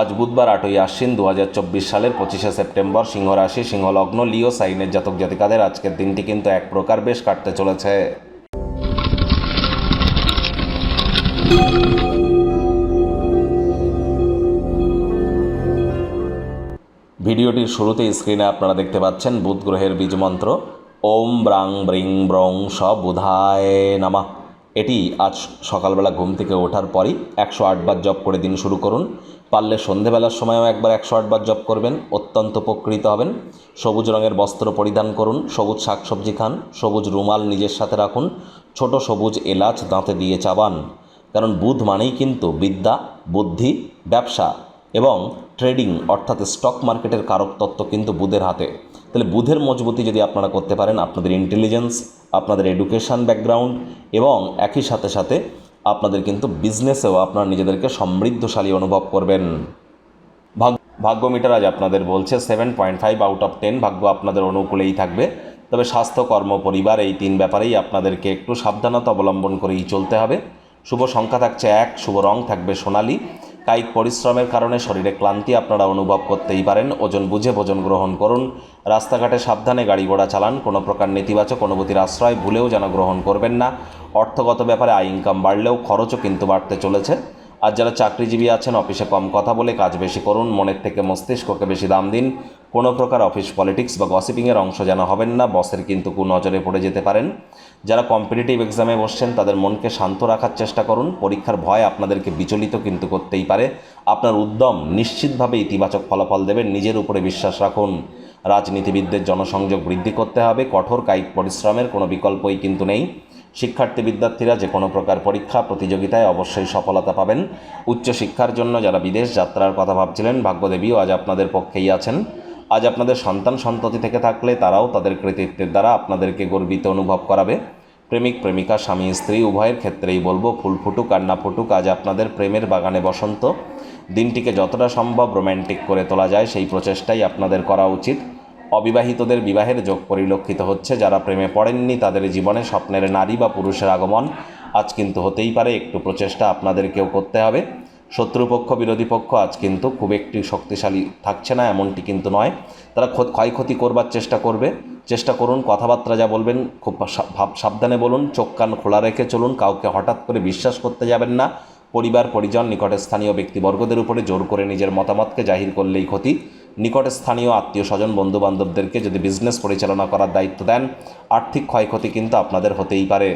আজ বুধবার আটই আশ্বিন দু হাজার চব্বিশ সালের পঁচিশে সেপ্টেম্বর সিংহ রাশি সিংহলগ্ন, লিও, সাইনের জাতক জাতিকাদের আজকের দিনটি কিন্তু এক প্রকার বেশ কাটতে চলেছে। ভিডিওটির শুরুতে স্ক্রিনে আপনারা দেখতে পাচ্ছেন বুধ গ্রহের বীজ মন্ত্র, ওম ব্রাং ব্রিং ব্রং স বুধায় নামা। এটি আজ সকালবেলা ঘুম থেকে ওঠার পরই একশো আটবার জপ করে দিন শুরু করুন। পারলে সন্ধেবেলার সময়ও একবার একশো আটবার জপ করবেন, অত্যন্ত উপকৃত হবেন। সবুজ রঙের বস্ত্র পরিধান করুন, সবুজ শাকসবজি খান, সবুজ রুমাল নিজের সাথে রাখুন, ছোট সবুজ এলাচ দাঁতে দিয়ে চাবান। কারণ বুধ মানেই কিন্তু বিদ্যা, বুদ্ধি, ব্যবসা এবং ট্রেডিং অর্থাৎ স্টক মার্কেটের কারক তত্ত্ব কিন্তু বুধের হাতে। তাহলে বুধের মজবুতি যদি আপনারা করতে পারেন, আপনাদের ইন্টেলিজেন্স আপনাদের এডুকেশন ব্যাকগ্রাউন্ড এবং একই সাথে সাথে আপনাদের কিন্তু বিজনেসেও আপনারা নিজেদেরকে সমৃদ্ধশালী অনুভব করবেন। ভাগ ভাগ্য মিটার আজ আপনাদের বলছে seven point five out of ten ভাগ্য আপনাদের অনুকূলেই থাকবে। তবে স্বাস্থ্য, কর্ম, পরিবার এই তিন ব্যাপারেই আপনাদেরকে একটু সাবধানতা অবলম্বন করেই চলতে হবে। শুভ সংখ্যা থাকছে এক, শুভ রং থাকবে সোনালি। কায়িক পরিশ্রমের কারণে শরীরে ক্লান্তি আপনারা অনুভব করতেই পারেন। ওজন বুঝে ভোজন গ্রহণ করুন। রাস্তাঘাটে সাবধানে গাড়ি ঘোড়া চালান। কোনো প্রকার নেতিবাচক অনুভূতির আশ্রয় ভুলেও যেন গ্রহণ করবেন না। অর্থগত ব্যাপারে আয় ইনকাম বাড়লেও খরচও কিন্তু বাড়তে চলেছে। আর যারা চাকরিজীবী আছেন, অফিসে কম কথা বলে কাজ বেশি করুন, মনের থেকে মস্তিষ্ককে বেশি দাম দিন। কোনো প্রকার অফিস পলিটিক্স বা গসিপিংয়ের অংশ যেন হবেন না, বসের কিন্তু কুনজরে পড়ে যেতে পারেন। যারা কম্পিটিটিভ এক্সামে বসছেন, তাদের মনকে শান্ত রাখার চেষ্টা করুন। পরীক্ষার ভয় আপনাদেরকে বিচলিত কিন্তু করতেই পারে। আপনার উদ্যম নিশ্চিতভাবে ইতিবাচক ফলাফল দেবেন নিজের উপরে বিশ্বাস রাখুন। রাজনীতিবিদদের জনসংযোগ বৃদ্ধি করতে হবে, কঠোর কায়িক পরিশ্রমের কোনো বিকল্পই কিন্তু নেই। শিক্ষার্থী বিদ্যার্থীরা যে কোনো প্রকার পরীক্ষা, প্রতিযোগিতায় অবশ্যই সফলতা পাবেন। উচ্চশিক্ষার জন্য যারা বিদেশ যাত্রার কথা ভাবছিলেন, ভাগ্যদেবীও আজ আপনাদের পক্ষেই আছেন। আজ আপনাদের সন্তান সন্ততি থেকে থাকলে তারাও তাদের কৃতিত্বের দ্বারা আপনাদেরকে গর্বিত অনুভব করাবে। প্রেমিক, প্রেমিকা, স্বামী, স্ত্রী, উভয়ের ক্ষেত্রেই বলব, ফুল ফুটুক আর না ফুটুক, আজ আপনাদের প্রেমের বাগানে বসন্ত। দিনটিকে যতটা সম্ভব রোম্যান্টিক করে তোলা যায়, সেই প্রচেষ্টাই আপনাদের করা উচিত। অবিবাহিতদের বিবাহের যোগ পরিলক্ষিত হচ্ছে। যারা প্রেমে পড়েননি, তাদের জীবনে স্বপ্নের নারী বা পুরুষের আগমন আজ কিন্তু হতেই পারে। একটু প্রচেষ্টা আপনাদেরকেও করতে হবে। শত্রুপক্ষ, বিরোধী পক্ষ আজ কিন্তু খুব একটি শক্তিশালী থাকছে না, এমনটি কিন্তু নয়। তারা ক্ষয়ক্ষতি করবার চেষ্টা করবে। চেষ্টা করুন, কথাবার্তা যা বলবেন, খুব ভাব- সাবধানে বলুন, চোখ কান খোলা রেখে চলুন, কাউকে হঠাৎ করে বিশ্বাস করতে যাবেন না। পরিবার, পরিজন, নিকটে স্থানীয় ব্যক্তিবর্গদের উপরে জোর করে নিজের মতামতকে জাহির করলেই ক্ষতি। নিকটে স্থানীয় আত্মীয় স্বজন বন্ধু বান্ধবদেরকে যদি বিজনেস পরিচালনা করার দায়িত্ব দেন, আর্থিক ক্ষয়ক্ষতি কিন্তু আপনাদের হতেই পারে।